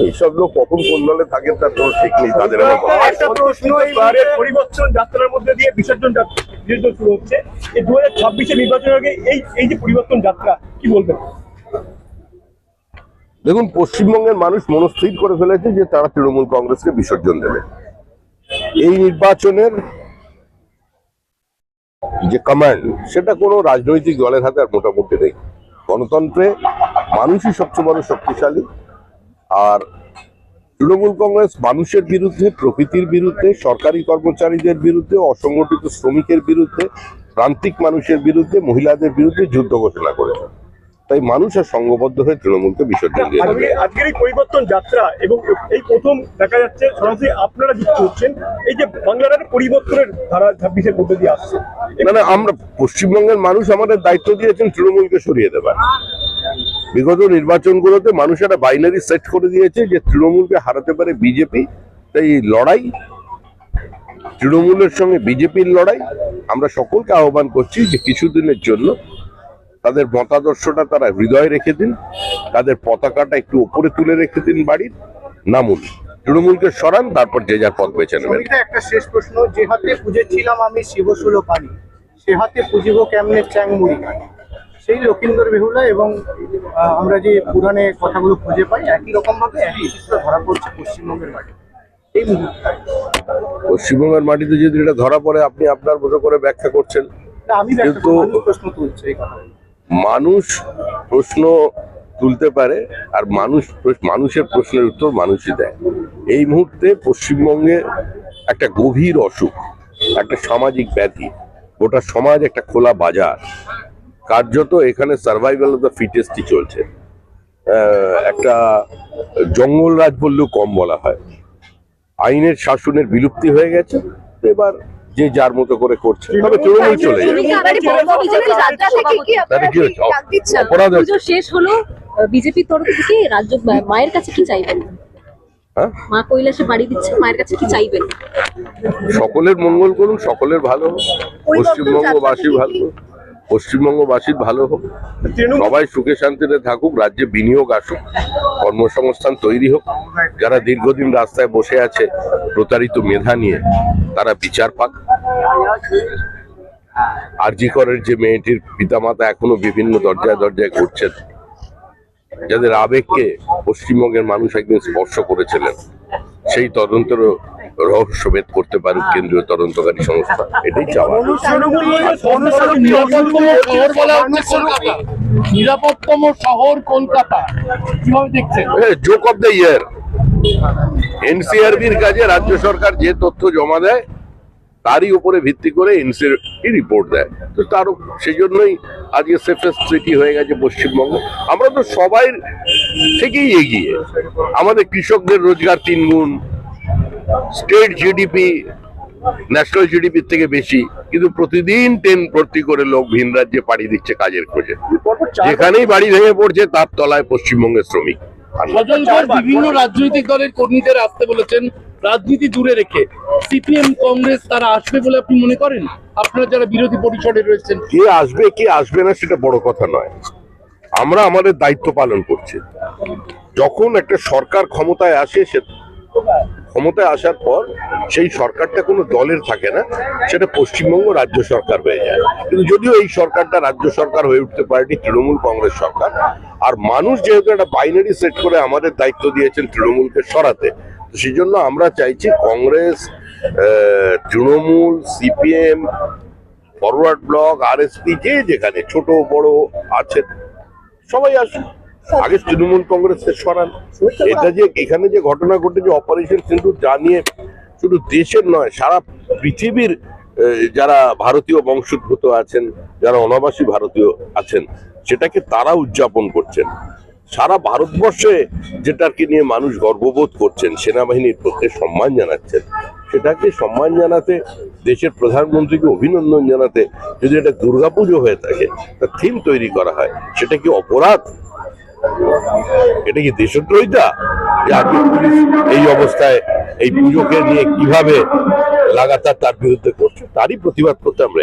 এইসব লোক কখন কোন দলে থাকেন তার কোনো ঠিক নেই তাদের একটা প্রশ্ন এবারের পরিবর্তন যাত্রার মধ্যে দিয়ে বিসর্জন যাত্রা শুরু হচ্ছে। এই দু হাজার ছাব্বিশে নির্বাচনের আগে এই এই যে পরিবর্তন যাত্রা কি বলবেন? দেখুন পশ্চিমবঙ্গের মানুষ মনস্থির করে ফেলেছে যে তারা তৃণমূল কংগ্রেসকে বিসর্জন দেবে। এই নির্বাচনের যে কমান্ড সেটা কোনো রাজনৈতিক দলের হাতে আর মোটামুটি নেই। গণতন্ত্রে মানুষই সবচেয়ে বড় শক্তিশালী। আর তৃণমূল কংগ্রেস মানুষের বিরুদ্ধে প্রকৃতির বিরুদ্ধে সরকারি কর্মচারীদের বিরুদ্ধে অসংগঠিত শ্রমিকের বিরুদ্ধে প্রান্তিক মানুষের বিরুদ্ধে মহিলাদের বিরুদ্ধে যুদ্ধ ঘোষণা করেছে। তাই মানুষ আর সংঘবদ্ধ হয়ে তৃণমূলকে বিসর্জন দিয়ে আজকের এই পরিবর্তন যাত্রা এবং এই প্রথম দেখা যাচ্ছে সরাসরি আপনারা যুক্ত হচ্ছেন এই যে বাংলার পরিবর্তনের ধারা ছাব্বিশের মধ্যে দিয়ে আসছে। মানে আমরা পশ্চিমবঙ্গের মানুষ আমাদের দায়িত্ব দিয়েছেন তৃণমূলকে সরিয়ে দেবার। বিগত নির্বাচনগুলোতে মানুষ একটা বাইনারি সেট করে দিয়েছে যে তৃণমূলকে হারাতে পারে বিজেপি। তাই লড়াই, তৃণমূলের সঙ্গে বিজেপির লড়াই, আমরা সকলকে আহ্বান করছি যে কিছুদিনের জন্য তাদের মতাদর্শটা তারা হৃদয়ে রেখে দিন, তাদের পতাকাটা একটু উপরে তুলে রেখে দিন বাড়ির, নামুন। তৃণমূলকে সরান, তারপর যে যার পথ বেছে নেবেন। একটা শেষ প্রশ্ন, যে হাতে পুজেছিলাম আমি শিবসুলো পানি, সে হাতে পুজিব কেমনে চ্যাং মুড়ি খানি সেই লক্ষিন্দর বেহুলা এবং আমরা যে পুরাণে কথাগুলো খুঁজে পাই একই রকম ভাবে একই চিত্র ধরা পড়ছে পশ্চিমবঙ্গের মাঠে এই মুহূর্তে। পশ্চিমবঙ্গের মাটিতে যদি এটা ধরা পড়ে আপনি আপনার মতো করে ব্যাখ্যা করছেন। আমি কিন্তু- প্রশ্ন তুলছে এই কথা মানুষ প্রশ্ন তুলতে পারে আর মানুষ মানুষের প্রশ্নের উত্তর মানুষই দেয়। এই মুহূর্তে পশ্চিমবঙ্গে একটা গভীর অসুখ একটা সামাজিক ব্যাধি। গোটা সমাজ একটা খোলা বাজার। কার্যত এখানে সার্ভাইভাল অফ দ্য ফিটেস্টই চলছে। আহ, একটা জঙ্গল রাজ বললেও কম বলা হয়। আইনের শাসনের বিলুপ্তি হয়ে গেছে। এবার যে যার মতো করে করছে। তবে তৃণমূল চলে যাবে শেষ হলো বিজেপির তরফ থেকে রাজ্য মায়ের কাছে কি চাইবেন? হ্যাঁ? মা কৈলাসে বাড়ি দিচ্ছে মায়ের কাছে কি চাইবেন? সকলের মঙ্গল করুন সকলের ভালো পশ্চিমবঙ্গবাসী ভালো পশ্চিমবঙ্গবাসীর ভালো হোক সবাই সুখে শান্তিতে থাকুক রাজ্যে বিনিয়োগ আসুক কর্মসংস্থান তৈরি হোক। যারা দীর্ঘদিন রাস্তায় বসে আছে প্রতারিত মেধা নিয়ে তারা বিচার পাক। আরজি করের যে মেয়েটির পিতামাতা এখনও বিভিন্ন দরজায় দরজায় ঘুরছেন যাদের আবেগকে পশ্চিমবঙ্গের মানুষ একদিন স্পর্শ করেছিলেন সেই তদন্তের রহস্যভেদ করতে পারুক কেন্দ্রীয় তদন্তকারী সংস্থা এটাই চাওয়া। নিরাপত্তম শহর কলকাতা। নিরাপত্তম শহর কলকাতা। কীভাবে দেখছেন? জোক অফ দ্য ইয়ার এনসিআরবির কাজে রাজ্য সরকার যে তথ্য জমা দেয় তারই উপরে ভিত্তি করে এনসিআরবি রিপোর্ট দেয়। তো তার সেই জন্যই আজকে সেফেস্ট সিটি হয়ে গেছে পশ্চিমবঙ্গ। আমরা তো সবাই থেকেই এগিয়ে। আমাদের কৃষকদের রোজগার তিন গুণ স্টেট জিডিপি ন্যাশনাল জিডিপির থেকে বেশি কিন্তু প্রতিদিন ট্রেন ভর্তি করে লোক ভিন রাজ্যে পাড়ি দিচ্ছে কাজের খোঁজে। যেখানেই বাড়ি ভেঙে পড়ছে তার তলায় পশ্চিমবঙ্গের শ্রমিক। বিভিন্ন রাজনৈতিক দলের কর্মীদের আসতে বলেছেন রাজনীতি দূরে রেখে। সিপিএম কংগ্রেস তারা আসবে বলে আপনি মনে করেন? আপনারা যারা বিরোধী পরিষদে রয়েছেন। কে আসবে কে আসবে না সেটা বড় কথা নয়। আমরা আমাদের দায়িত্ব পালন করছি। যখন একটা সরকার ক্ষমতায় আসে সে ক্ষমতায় আসার পর সেই সরকারটা কোনো দলের থাকে না, সেটা পশ্চিমবঙ্গ রাজ্য সরকার হয়ে যায়। কিন্তু যদিও এই সরকারটা রাজ্য সরকার হয়ে উঠতে পারেনি, তৃণমূল কংগ্রেস সরকার, আর মানুষ যেহেতু একটা বাইনারি সেট করে আমাদের দায়িত্ব দিয়েছেন তৃণমূলকে সরাতে সেই জন্য আমরা চাইছি Congress Trinamool, CPM, forward block, RSP, যে যেখানে ছোট, বড় আছে সবাই আসুন আগে তৃণমূল কংগ্রেসকে সরান। এটা যে এখানে যে ঘটনা ঘটেছে অপারেশন কিন্তু জানিয়ে শুধু দেশের নয় সারা পৃথিবীর যারা ভারতীয় বংশোদ্ভূত আছেন যারা অনাবাসী ভারতীয় আছেন সেটাকে তারা উদযাপন করছেন। সারা ভারতবর্ষে যেটাকে নিয়ে মানুষ গর্ববোধ করছেন সেনাবাহিনীর প্রতি সম্মান জানাচ্ছেন সেটাকে সম্মান জানাতে দেশের প্রধানমন্ত্রীকে অভিনন্দন জানাতে যদি এটা দুর্গাপুজো হয়ে থাকে তা থিম তৈরি করা হয় সেটা কি অপরাধ? এটা কি দেশদ্রোহিতা? এই অবস্থায় এই পুজোকে নিয়ে কীভাবে লাগাতার তার বিরুদ্ধে করছে, তারই প্রতিবাদ করতে আমরা